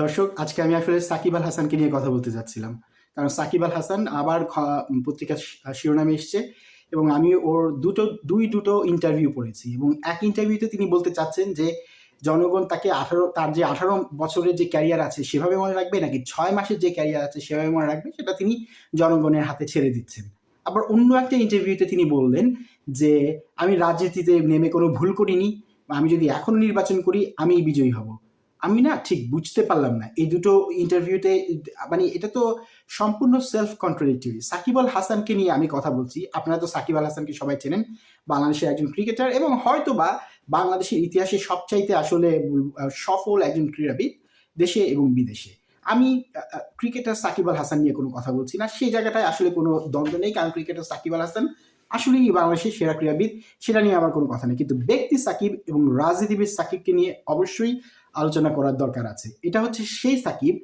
দর্শক, আজকে আমি আসলে সাকিব আল হাসানকে নিয়ে কথা বলতে যাচ্ছিলাম। কারণ সাকিব আল হাসান আবার পত্রিকার শিরোনামে এসছে এবং আমি ওর দুটো, দুই, দুটো ইন্টারভিউ পড়েছি এবং এক ইন্টারভিউতে তিনি বলতে চাচ্ছেন যে, জনগণ তাকে আঠারো, তার যে আঠারো বছরের যে ক্যারিয়ার আছে সেভাবে মনে রাখবে নাকি ছয় মাসের যে ক্যারিয়ার আছে সেভাবে মনে রাখবে? সেটা তিনি জনগণের হাতে ছেড়ে দিচ্ছেন। আবার অন্য একটা ইন্টারভিউতে তিনি বললেন যে, আমি রাজনীতিতে নেমে কোনো ভুল করিনি, আমি যদি এখন নির্বাচন করি আমি বিজয়ী হব। আমি না ঠিক বুঝতে পারলাম না। এই দুটো ইন্টারভিউতে মানে এটা তো সম্পূর্ণ সেলফ কন্ট্রাডিক্টরি সাকিব আল হাসানকে নিয়ে আমি কথা বলছি। আপনারা তো সাকিব আল হাসানকে সবাই চেনেন। বাংলাদেশের একজন ক্রিকেটার এবং হয়তো বা বাংলাদেশের ইতিহাসে সবচাইতে আসলে সফল একজন ক্রীড়াবিদ দেশে এবং বিদেশে। আমি ক্রিকেটার সাকিব আল হাসান নিয়ে কোনো কথা বলছি না। সেই জায়গাটায় আসলে কোনো দ্বন্দ্ব নেই, কারণ ক্রিকেটার সাকিব আল হাসান আসলেই বাংলাদেশের সেরা ক্রীড়াবিদ। সেটা নিয়ে আমার কোনো কথা নেই। কিন্তু ব্যক্তি সাকিব এবং রাজনীতিবিদ সাকিবকে নিয়ে অবশ্যই আলোচনা করার দরকার আছে। এটা হচ্ছে সেই সাকিব,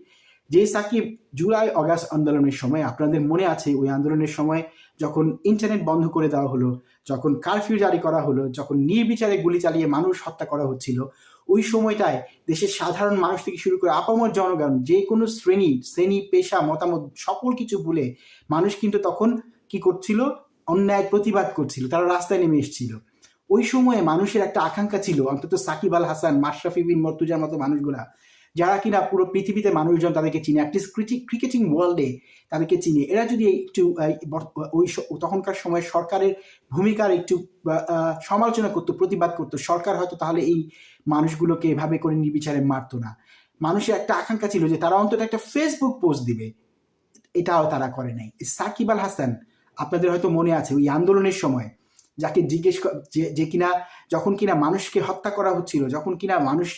যে সাকিব জুলাই অগাস্ট আন্দোলনের সময়, আপনাদের মনে আছে ওই আন্দোলনের সময় যখন ইন্টারনেট বন্ধ করে দেওয়া হলো, যখন কারফিউ জারি করা হলো, যখন নির্বিচারে গুলি চালিয়ে মানুষ হত্যা করা হচ্ছিল, ওই সময়টায় দেশের সাধারণ মানুষ থেকে শুরু করে আপামর জনগণ, যে কোনো শ্রেণি শ্রেণি, পেশা, মতামত, সকল কিছু ভুলে মানুষ কিন্তু তখন কি করছিল? অন্যায় প্রতিবাদ করছিল, তারা রাস্তায় নেমে এসেছিল। ওই সময়ে মানুষের একটা আকাঙ্ক্ষা ছিল, অন্তত সাকিব আল হাসান, মাশরাফি বিন মর্তুজার মতো মানুষগুলা, যারা কিনা পুরো পৃথিবীতে মানুষজন তাদেরকে চিনে অ্যাটলিস্ট ক্রিকেটিং ওয়ার্ল্ডে তাদেরকে চিনে। এরা যদি একটু ওই তখনকার সময় সরকারের ভূমিকার একটু সমালোচনা করতো, প্রতিবাদ করতো, সরকার হয়তো তাহলে এই মানুষগুলোকে এভাবে করে নির্বিচারে মারতো না। মানুষের একটা আকাঙ্ক্ষা ছিল যে তারা অন্তত একটা ফেসবুক পোস্ট দিবে। এটাও তারা করে নাই। সাকিব আল হাসান, আপনাদের হয়তো মনে আছে, ওই আন্দোলনের সময় যাকে জিজ্ঞেস যে কিনা, যখন কিনা মানুষকে হত্যা করা হচ্ছিল, যখন কিনা মানুষ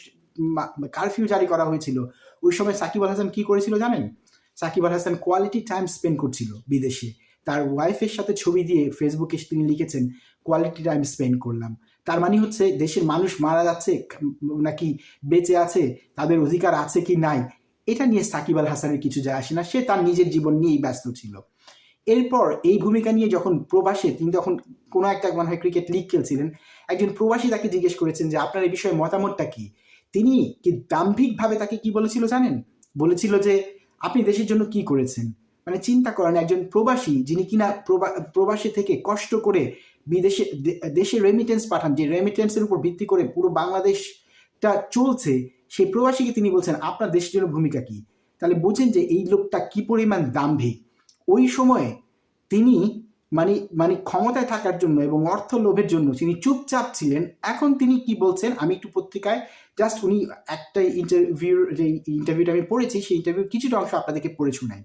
কারফিউ জারি করা হয়েছিল, ওই সময় সাকিব আল হাসান কি করেছিল জানেন? Shakib Al Hasan quality time spend করছিল বিদেশে। তার ওয়াইফের সাথে ছবি দিয়ে ফেসবুকে তিনি লিখেছেন কোয়ালিটি টাইম স্পেন্ড করলাম। তার মানে হচ্ছে দেশের মানুষ মারা যাচ্ছে নাকি বেঁচে আছে, তাদের অধিকার আছে কি নাই, এটা নিয়ে সাকিব আল হাসানের কিছু যায় আসে না। সে তার নিজের জীবন নিয়েই ব্যস্ত ছিল। এরপর এই ভূমিকা নিয়ে যখন প্রবাসে তিনি তখন কোনো একটা মনে হয় ক্রিকেট লিগ খেলছিলেন, একজন প্রবাসী তাকে জিজ্ঞেস করেছেন যে, আপনার এই বিষয়ে মতামতটা কি? তিনি কি দাম্ভিকভাবে তাকে কি বলেছিল জানেন? বলেছিল যে, আপনি দেশের জন্য কি করেছেন? মানে চিন্তা করেন একজন প্রবাসী যিনি কিনা প্রবা- প্রবাসী থেকে কষ্ট করে বিদেশে দেশে রেমিটেন্স পাঠান, যে রেমিটেন্সের উপর ভিত্তি করে পুরো বাংলাদেশটা চলছে, সেই প্রবাসীকে তিনি বলছেন, আপনার দেশের জন্য ভূমিকা কি? তাহলে বুঝেন যে, এই লোকটা কি পরিমাণ দাম্ভিক। ওই সময়ে তিনি মানে মানে ক্ষমতায় থাকার জন্য এবং অর্থ লোভের জন্য তিনি চুপচাপ ছিলেন। এখন তিনি কি বলছেন? আমি একটু পত্রিকায় জাস্ট উনি একটা ইন্টারভিউর যে ইন্টারভিউটা আমি পড়েছি, সেই ইন্টারভিউ কিছুটা অংশ আপনাদেরকে পড়ে শোনাই।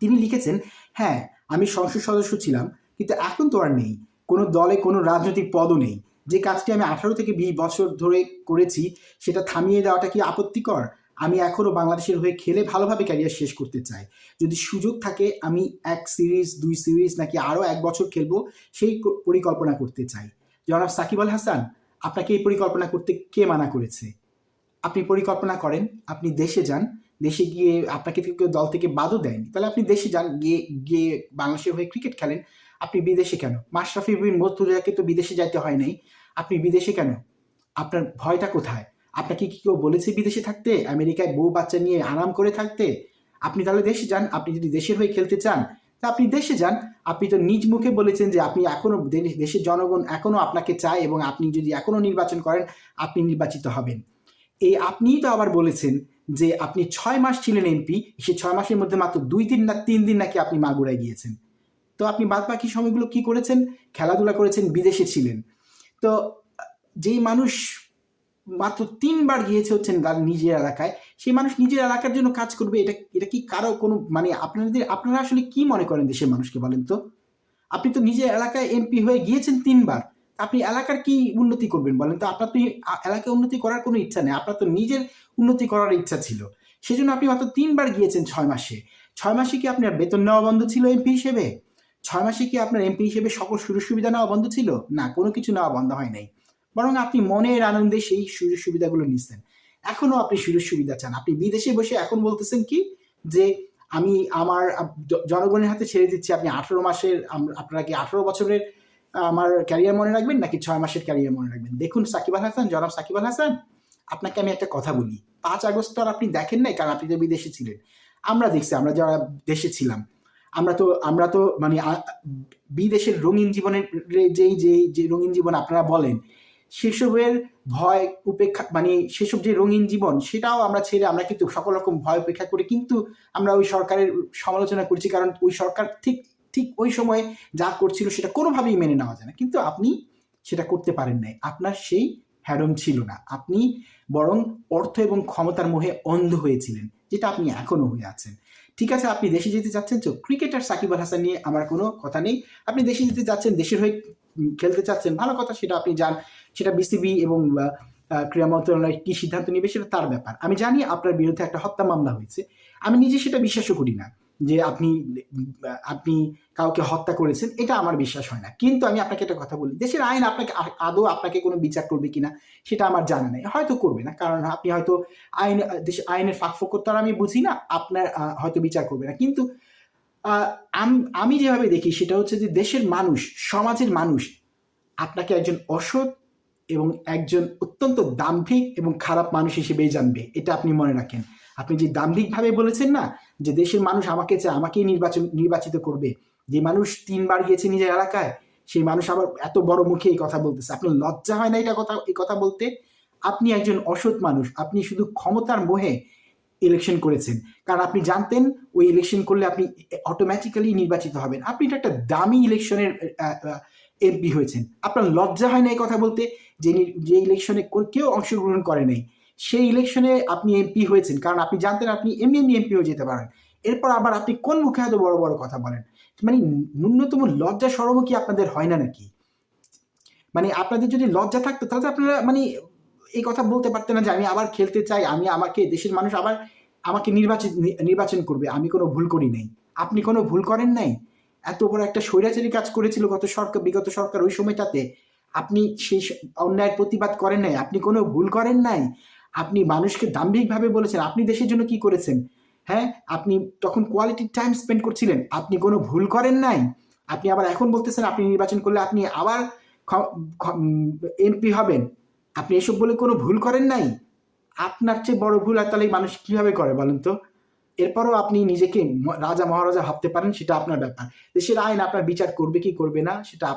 তিনি লিখেছেন হ্যাঁ আমি সংসদ সদস্য ছিলাম, কিন্তু এখন তো আর নেই। কোনো দলে কোনো রাজনৈতিক পদও নেই। যে কাজটি আমি আঠারো থেকে বিশ বছর ধরে করেছি, সেটা থামিয়ে দেওয়াটা কি আপত্তিকর? আমি এখনও বাংলাদেশের হয়ে খেলে ভালোভাবে ক্যারিয়ার শেষ করতে চাই। যদি সুযোগ থাকে, আমি এক সিরিজ দুই সিরিজ নাকি আরও এক বছর খেলব, সেই পরিকল্পনা করতে চাই। জনাব সাকিব আল হাসান, আপনাকে এই পরিকল্পনা করতে কে মানা করেছে? আপনি পরিকল্পনা করেন, আপনি দেশে যান। দেশে গিয়ে আপনাকে কেউ দল থেকে বাদও দেয়নি। তাহলে আপনি দেশে যান, গিয়ে গিয়ে বাংলাদেশের হয়ে ক্রিকেট খেলেন। আপনি বিদেশে কেন? মাশরাফি বিন মর্তুজাকে তো বিদেশে যাইতে হয় নাই। আপনি বিদেশে কেন? আপনার ভয়টা কোথায়? আপনাকে কি কেউ বলেছে বিদেশে থাকতে? আমেরিকায় বউ বাচ্চা নিয়ে আরাম করে থাকতে? আপনি তাহলে দেশে যান, আপনি যদি দেশের হয়ে খেলতে চান, তা আপনি দেশে যান। আপনি তো নিজ মুখে বলেছেন যে আপনি এখনও দে- দেশের জনগণ এখনও আপনাকে চায় এবং আপনি যদি এখনও নির্বাচন করেন, আপনি নির্বাচিত হবেন। এই আপনিই তো আবার বলেছেন যে আপনি ছয় মাস ছিলেন এমপি, সে ছয় মাসের মধ্যে মাত্র দুই দিন না তিন দিন নাকি আপনি মাগুরায় গিয়েছেন। তো আপনি বাদ বাকি সময়গুলো কি করেছেন? খেলাধুলা করেছেন, বিদেশে ছিলেন। তো যেই মানুষ মাত্র তিনবার গিয়েছে হচ্ছেন তার নিজের এলাকায়। সেই মানুষ নিজের এলাকার জন্য কাজ করবে, এটা এটা কি কারও কোনো মানে আপনাদের, আপনারা আসলে কি মনে করেন দেশের মানুষকে বলেন তো? আপনি তো নিজের এলাকায় এমপি হয়ে গিয়েছেন তিনবার আপনি এলাকার কি উন্নতি করবেন বলেন তো? আপনার তো এলাকায় উন্নতি করার কোনো ইচ্ছা নেই, আপনার তো নিজের উন্নতি করার ইচ্ছা ছিল। সেজন্য আপনি মাত্র তিনবার গিয়েছেন ছয় মাসে। ছয় মাসে কি আপনার বেতন নেওয়া বন্ধ ছিল এমপি হিসেবে? ছয় মাসে কি আপনার এমপি হিসেবে সকল সুযোগ সুবিধা নেওয়া বন্ধ ছিল? না, কোনো কিছু নেওয়া বন্ধ হয় নাই। বরং আপনি মনের আনন্দে সেই সুযোগ সুবিধাগুলো নিচ্ছেন। এখনও আপনি সুযোগ সুবিধা চান। আপনি বিদেশে বসে এখন বলতেছেন কি যে, আমি আমার জনগণের হাতে ছেড়ে দিচ্ছি। আপনি আঠারো মাসের আপনারা কি আঠারো বছরের আমার ক্যারিয়ার মনে রাখবেন নাকি ছয় মাসের ক্যারিয়ার মনে রাখবেন? দেখুন সাকিব আল হাসান, জনাব সাকিব আল হাসান, আপনাকে আমি একটা কথা বলি। পাঁচ আগস্ট তো আর আপনি দেখেন নাই, কারণ আপনি তো বিদেশে ছিলেন। আমরা দেখছি, আমরা যারা দেশে ছিলাম, আমরা তো আমরা তো মানে বিদেশের রঙিন জীবনের যেই যেই, যে রঙিন জীবন আপনারা বলেন সেসবের ভয় উপেক্ষা মানে সেসব যে রঙিন জীবন, সেটাও আমরা ছেড়ে আমরা কিন্তু সকল রকম ভয় উপেক্ষা করে কিন্তু আমরা ওই সরকারের সমালোচনা করছি। কারণ ওই সরকার ঠিক ঠিক ওই সময়ে যা করছিল সেটা কোনোভাবেই মেনে নেওয়া যায় না। কিন্তু আপনি সেটা করতে পারেন নাই। আপনার সেই হ্যাডম ছিল না। আপনি বরং অর্থ এবং ক্ষমতার মোহে অন্ধ হয়েছিলেন, যেটা আপনি এখনও হয়ে আছেন। ঠিক আছে, আপনি দেশে যেতে চাচ্ছেন তো ক্রিকেটার সাকিব আল হাসান নিয়ে আমার কোনো কথা নেই। আপনি দেশে যেতে চাচ্ছেন দেশের হয়ে খেলতে চাচ্ছেন, ভালো কথা, সেটা আপনি যান। সেটা বিসিবি এবং ক্রীড়া মন্ত্রণালয় কি সিদ্ধান্ত নেবে সেটা তার ব্যাপার। আমি জানি আপনার বিরুদ্ধে একটা হত্যা মামলা হয়েছে। আমি নিজে সেটা বিশ্বাসও করি না যে আপনি আপনি কাউকে হত্যা করেছেন, এটা আমার বিশ্বাস হয় না। কিন্তু আমি আপনাকে একটা কথা বলি, দেশের আইন আপনাকে আদৌ আপনাকে কোনো বিচার করবে কিনা সেটা আমার জানা নেই। হয়তো করবে না, কারণ আপনি হয়তো আইন দেশের আইনের ফাঁক ফোকর আমি বুঝি না, আপনার হয়তো বিচার করবে না। কিন্তু আমি যেভাবে দেখি সেটা হচ্ছে যে দেশের মানুষ, সমাজের মানুষ আপনাকে একজন অসৎ এবং একজন অত্যন্ত দাম্ভিক এবং খারাপ মানুষ হিসেবেই জানবে, এটা আপনি মনে রাখেন। আপনি যে দাম্ভিকভাবে বলেছেন না, যে দেশের মানুষ আমাকে চায়, আমাকেই নির্বাচন, নির্বাচিত করবে, যে মানুষ তিনবার গিয়েছে নিজের এলাকায়, সেই মানুষ আবার এত বড় মুখে এই কথা বলতেছে। আপনার লজ্জা হয় না এটা কথা, এই কথা বলতে? আপনি একজন অসৎ মানুষ, আপনি শুধু ক্ষমতার মোহে ইলেকশন করেছেন। কারণ আপনি জানতেন, ওই ইলেকশন করলে আপনি অটোমেটিক্যালি নির্বাচিত হবেন। আপনি এটা একটা দামি ইলেকশনের এমপি হয়েছেন। আপনার লজ্জা হয় না এই কথা বলতে? যে যে ইলেকশনে কেউ অংশগ্রহণ করে নাই। সেই ইলেকশনে আপনি এমপি হয়েছেন। কারণ আপনি জানতেন আপনি এমনি এমনি এমপি হয়ে যেতে পারেন। এরপর আবার আপনি কোন মুখে এত বড় বড় কথা বলেন? মানে ন্যূনতম লজ্জা সরমও কি আপনাদের হয় না নাকি? মানে আপনাদের যদি লজ্জা থাকতো, তাহলে আপনারা মানে এই কথা বলতে পারতেন না যে আমি আবার খেলতে চাই, আমি আমাকে দেশের মানুষ আবার আমাকে নির্বাচন নির্বাচন করবে। আমি কোনো ভুল করি নাই। আপনি কোনো ভুল করেন নাই? এত বড় একটা স্বৈরাচারী কাজ করেছিল গত সরকার, বিগত সরকার ওই সময়টাতে। আপনি সেই অন্যায়ের প্রতিবাদ করেন নাই, আপনি কোনো ভুল করেন নাই। আপনি মানুষকে দাম্ভিকভাবে বলেছেন, আপনি দেশের জন্য কি করেছেন? হ্যাঁ আপনি তখন কোয়ালিটি টাইম স্পেন্ড করছিলেন, আপনি কোনো ভুল করেন নাই। আপনি আবার এখন বলতেছেন, আপনি নির্বাচন করলে আপনি আবার এমপি হবেন। আপনি এসব বলে কোনো ভুল করেন নাই? আপনার চেয়ে বড় ভুল আর তাহলে মানুষ কীভাবে করে বলেন তো? এরপরও আপনি নিজেকে রাজা মহারাজা ভাবতে পারেন, সেটা আপনার ব্যাপার। দেশের আইন আপনার বিচার করবে কি করবে না, সেটা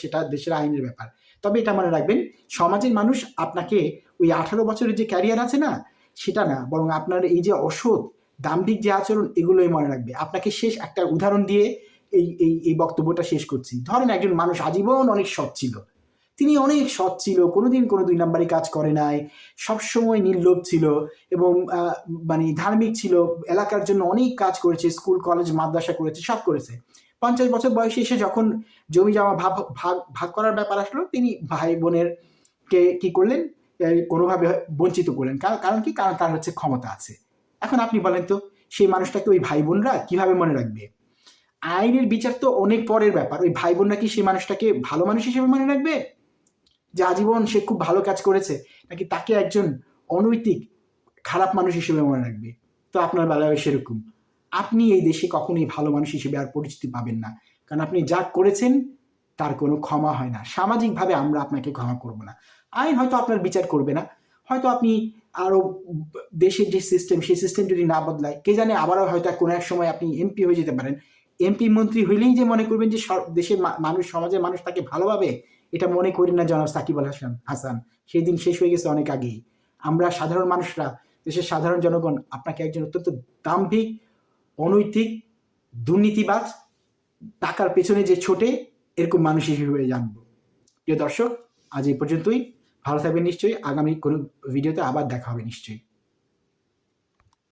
সেটা দেশের আইনের ব্যাপার। তবে এটা মনে রাখবেন, সমাজের মানুষ আপনাকে ওই আঠারো বছরের যে ক্যারিয়ার আছে না, সেটা না, বরং আপনার এই যে অসৎ, দাম্ভিক যে আচরণ, এগুলোই মনে রাখবে। আপনাকে শেষ একটা উদাহরণ দিয়ে এই এই এই বক্তব্যটা শেষ করছি। ধরেন একজন মানুষ আজীবন অনেক সৎ ছিল। তিনি অনেক সৎ ছিল, কোনোদিন কোনো দুই নাম্বারই কাজ করে নাই, সবসময় নির্লোভ ছিল এবং মানে ধার্মিক ছিল, এলাকার জন্য অনেক কাজ করেছে, স্কুল, কলেজ, মাদ্রাসা করেছে, সব করেছে। পঞ্চাশ বছর বয়সে এসে যখন জমি জমা ভাগ ভাগ ভাগ করার ব্যাপার আসলো, তিনি ভাই বোনের কে কি করলেন? কোনোভাবে বঞ্চিত করলেন। কারণ কি? কারণ তার হচ্ছে ক্ষমতা আছে। এখন আপনি বলেন তো, সেই মানুষটাকে ওই ভাই বোনরা কীভাবে মনে রাখবে? আইনের বিচার তো অনেক পরের ব্যাপার, ওই ভাই বোনরা কি সেই মানুষটাকে ভালো মানুষ হিসেবে মনে রাখবে? যে আজীবন সে খুব ভালো কাজ করেছে, নাকি তাকে একজন অনৈতিক, খারাপ মানুষ হিসেবে মনে রাখবে? তো আপনার বেলায় সেরকম। আপনি এই দেশে কখনোই ভালো মানুষ হিসেবে আর পরিচিতি পাবেন না। কারণ আপনি যা করেছেন, তার কোনো ক্ষমা হয় না। সামাজিকভাবে আমরা আপনাকে ক্ষমা করব না। আইন হয়তো আপনার বিচার করবে না। হয়তো আপনি আরও দেশের যে সিস্টেম সেই সিস্টেম যদি না বদলায়, কে জানে আবারও হয়তো কোনো এক সময় আপনি এমপি হয়ে যেতে পারেন। এমপি মন্ত্রী হইলেই যে মনে করবেন যে দেশের মানুষ, সমাজের মানুষ তাকে ভালোভাবে এটা মনে করি না জনাব সাকিব আল হাসান হাসান। সেই দিন শেষ হয়ে গেছে অনেক আগেই। আমরা সাধারণ মানুষরা, দেশের সাধারণ জনগণ, আপনাকে একজন অত্যন্ত দাম্ভিক, অনৈতিক, দুর্নীতিবাজ, টাকার পেছনে যে ছোটে, এরকম মানুষ হিসেবে জানব। প্রিয় দর্শক, আজ এই পর্যন্তই। ভালো থাকবেন নিশ্চয়ই। আগামী কোনো ভিডিওতে আবার দেখা হবে নিশ্চয়ই।